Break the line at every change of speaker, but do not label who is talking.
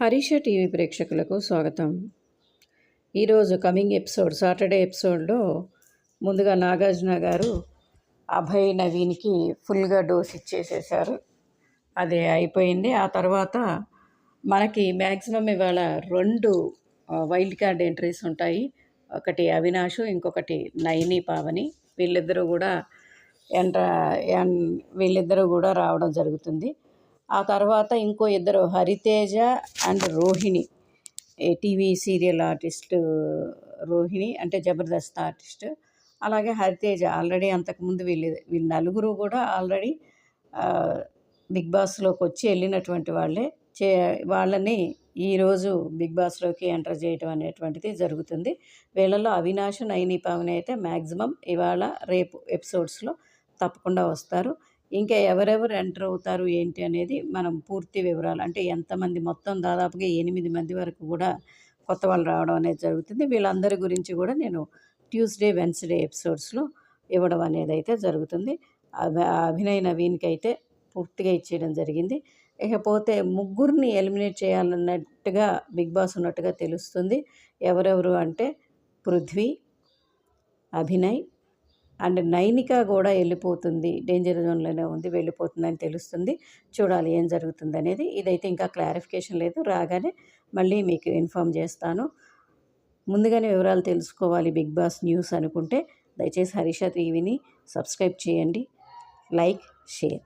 Harisha TV ప్రేక్షకులకు స్వాగతం. ఈరోజు కమింగ్ ఎపిసోడ్ సాటర్డే ఎపిసోడ్లో ముందుగా నాగార్జున గారు అభయ్ నవీన్కి ఫుల్గా డోస్ ఇచ్చేసేసారు. అది అయిపోయింది. ఆ తర్వాత మనకి మ్యాక్సిమం ఇవాళ రెండు వైల్డ్ కార్డ్ ఎంట్రీస్ ఉంటాయి. ఒకటి అవినాష్ ఇంకొకటి నయని పావని. వీళ్ళిద్దరూ కూడా ఎంట్ర ఎన్ వీళ్ళిద్దరూ కూడా రావడం జరుగుతుంది. ఆ తర్వాత ఇంకో ఇద్దరు Hariteja and Rohini. TV serial artist Rohini అంటే జబర్దస్త్ ఆర్టిస్ట్. అలాగే హరితేజ ఆల్రెడీ అంతకుముందు వీళ్ళు వీళ్ళు నలుగురు కూడా ఆల్రెడీ బిగ్ బాస్లోకి వచ్చి వెళ్ళినటువంటి వాళ్ళే. చే వాళ్ళని ఈరోజు బిగ్ బాస్లోకి ఎంటర్ చేయటం అనేటువంటిది జరుగుతుంది. వీళ్ళలో అవినాష్ నైని పావని అయితే మ్యాక్సిమం ఇవాళ రేపు ఎపిసోడ్స్లో తప్పకుండా వస్తారు. ఇంకా ఎవరెవరు ఎంటర్ అవుతారు ఏంటి అనేది మనం పూర్తి వివరాలు అంటే ఎంతమంది మొత్తం దాదాపుగా ఎనిమిది మంది వరకు కూడా కొత్త వాళ్ళు రావడం అనేది జరుగుతుంది. వీళ్ళందరి గురించి కూడా నేను ట్యూస్డే వెన్స్డే ఎపిసోడ్స్లో ఇవ్వడం అనేది అయితే జరుగుతుంది. అభ- అభినయ్ నవీన్కి అయితే పూర్తిగా ఇచ్చేయడం జరిగింది. ఇకపోతే ముగ్గురిని ఎలిమినేట్ చేయాలన్నట్టుగా బిగ్ బాస్ ఉన్నట్టుగా తెలుస్తుంది. ఎవరెవరు అంటే పృథ్వీ అభినయ్ అండ్ నైనిక కూడా వెళ్ళిపోతుంది. డేంజర్ జోన్లోనే ఉంది వెళ్ళిపోతుందని తెలుస్తుంది. చూడాలి ఏం జరుగుతుంది అనేది. ఇదైతే ఇంకా క్లారిఫికేషన్ లేదు రాగానే మళ్ళీ మీకు ఇన్ఫామ్ చేస్తాను. ముందుగానే వివరాలు తెలుసుకోవాలి బిగ్ బాస్ న్యూస్ అనుకుంటే. దయచేసి హరీష టీవీని సబ్స్క్రైబ్ చేయండి. Like share.